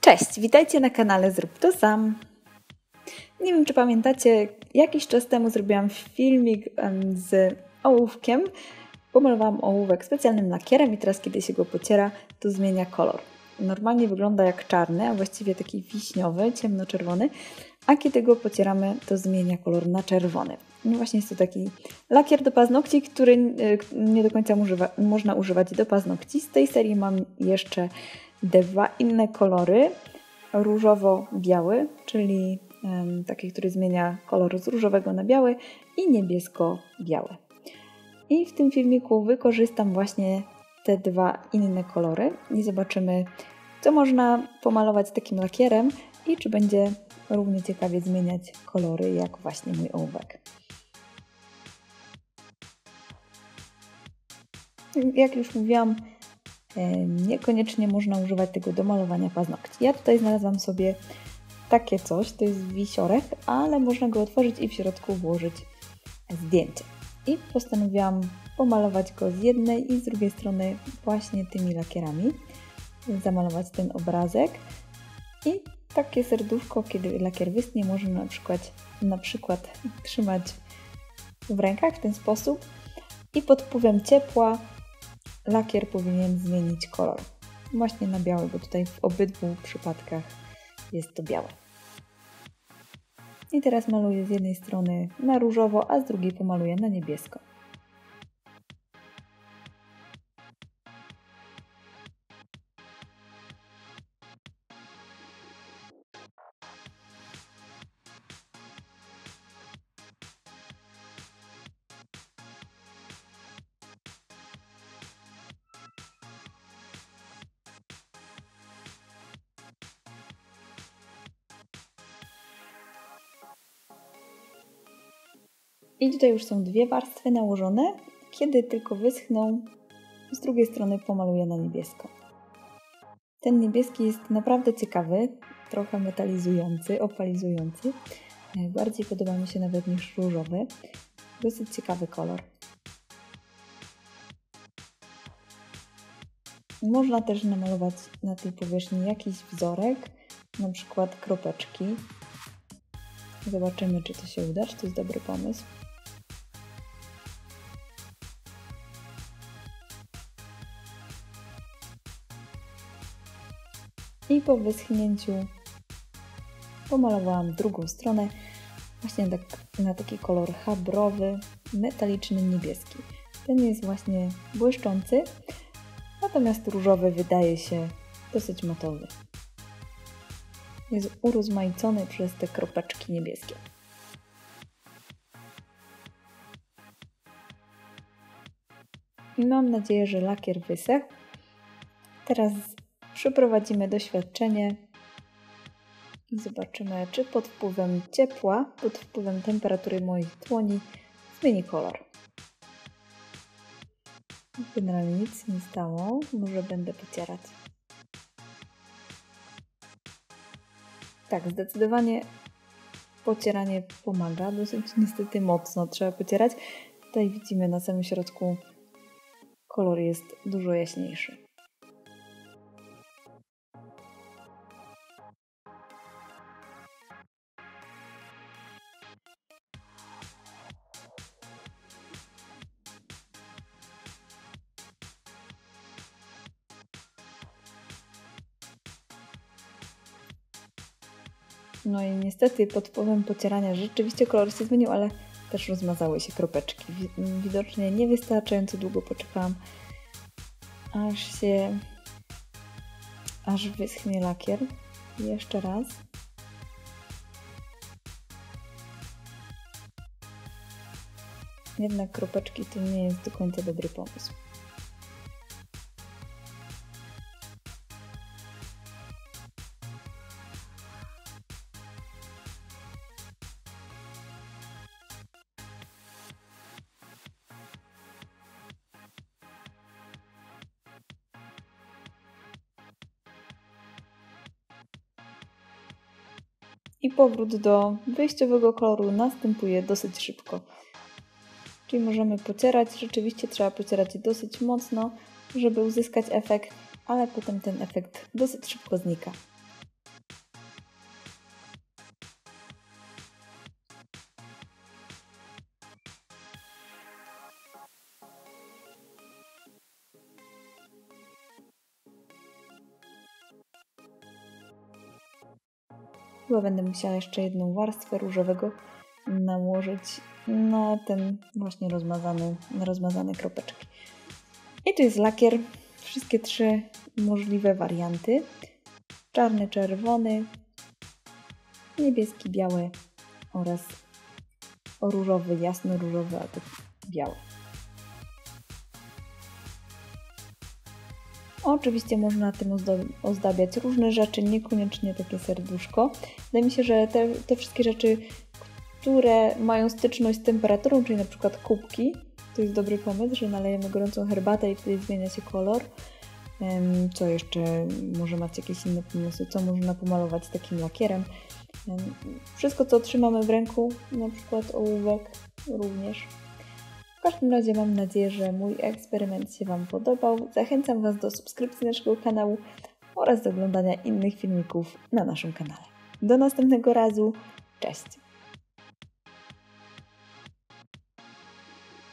Cześć, witajcie na kanale Zrób to sam. Nie wiem, czy pamiętacie, jakiś czas temu zrobiłam filmik z ołówkiem. Pomalowałam ołówek specjalnym lakierem i teraz, kiedy się go pociera, to zmienia kolor. Normalnie wygląda jak czarny, a właściwie taki wiśniowy, ciemnoczerwony, a kiedy go pocieramy, to zmienia kolor na czerwony. No właśnie jest to taki lakier do paznokci, który e, nie do końca używa, można używać do paznokci. Z tej serii mam jeszcze dwa inne kolory. Różowo-biały, czyli taki, który zmienia kolor z różowego na biały i niebiesko-biały. I w tym filmiku wykorzystam właśnie te dwa inne kolory i zobaczymy, co można pomalować takim lakierem i czy będzie równie ciekawie zmieniać kolory jak właśnie mój ołówek. Jak już mówiłam, niekoniecznie można używać tego do malowania paznokci. Ja tutaj znalazłam sobie takie coś, to jest wisiorek, ale można go otworzyć i w środku włożyć zdjęcie. I postanowiłam pomalować go z jednej i z drugiej strony właśnie tymi lakierami, zamalować ten obrazek i takie serduszko, kiedy lakier wyschnie, można na przykład, na przykład trzymać w rękach w ten sposób i pod wpływem ciepła lakier powinien zmienić kolor. Właśnie na biały, bo tutaj w obydwu przypadkach jest to białe. I teraz maluję z jednej strony na różowo, a z drugiej pomaluję na niebiesko. I tutaj już są dwie warstwy nałożone. Kiedy tylko wyschną, z drugiej strony pomaluję na niebiesko. Ten niebieski jest naprawdę ciekawy, trochę metalizujący, opalizujący. E, bardziej podoba mi się nawet niż różowy. Dosyć ciekawy kolor. Można też namalować na tej powierzchni jakiś wzorek, na przykład kropeczki. Zobaczymy, czy to się uda, czy to jest dobry pomysł. I po wyschnięciu pomalowałam drugą stronę właśnie tak, na taki kolor habrowy, metaliczny niebieski. Ten jest właśnie błyszczący, natomiast różowy wydaje się dosyć matowy. Jest urozmaicony przez te kropeczki niebieskie. I mam nadzieję, że lakier wysechł. Teraz Przeprowadzimy doświadczenie i zobaczymy, czy pod wpływem ciepła, pod wpływem temperatury moich dłoni zmieni kolor. Generalnie nic nie stało, może będę pocierać. Tak, zdecydowanie pocieranie pomaga, dosyć niestety mocno trzeba pocierać. Tutaj widzimy na samym środku kolor jest dużo jaśniejszy. No i niestety pod wpływem pocierania rzeczywiście kolor się zmienił, ale też rozmazały się kropeczki. Widocznie niewystarczająco długo poczekałam, aż się aż wyschnie lakier. Jeszcze raz. Jednak kropeczki to nie jest do końca dobry pomysł. I powrót do wyjściowego koloru następuje dosyć szybko. Czyli możemy pocierać, rzeczywiście trzeba pocierać dosyć mocno, żeby uzyskać efekt, ale potem ten efekt dosyć szybko znika. Chyba będę musiała jeszcze jedną warstwę różowego nałożyć na ten właśnie rozmazany, na rozmazane kropeczki. I tu jest lakier. Wszystkie trzy możliwe warianty. Czarny, czerwony, niebieski, biały oraz różowy, jasno-różowy albo biały. Oczywiście można tym ozdabiać różne rzeczy, niekoniecznie takie serduszko. Wydaje mi się, że te, te wszystkie rzeczy, które mają styczność z temperaturą, czyli na przykład kubki, to jest dobry pomysł, że nalejemy gorącą herbatę i wtedy zmienia się kolor. Co jeszcze? Może macie jakieś inne pomysły? Co można pomalować z takim lakierem? Wszystko, co trzymamy w ręku, na przykład ołówek również. W każdym razie mam nadzieję, że mój eksperyment się Wam podobał. Zachęcam Was do subskrypcji naszego kanału oraz do oglądania innych filmików na naszym kanale. Do następnego razu. Cześć!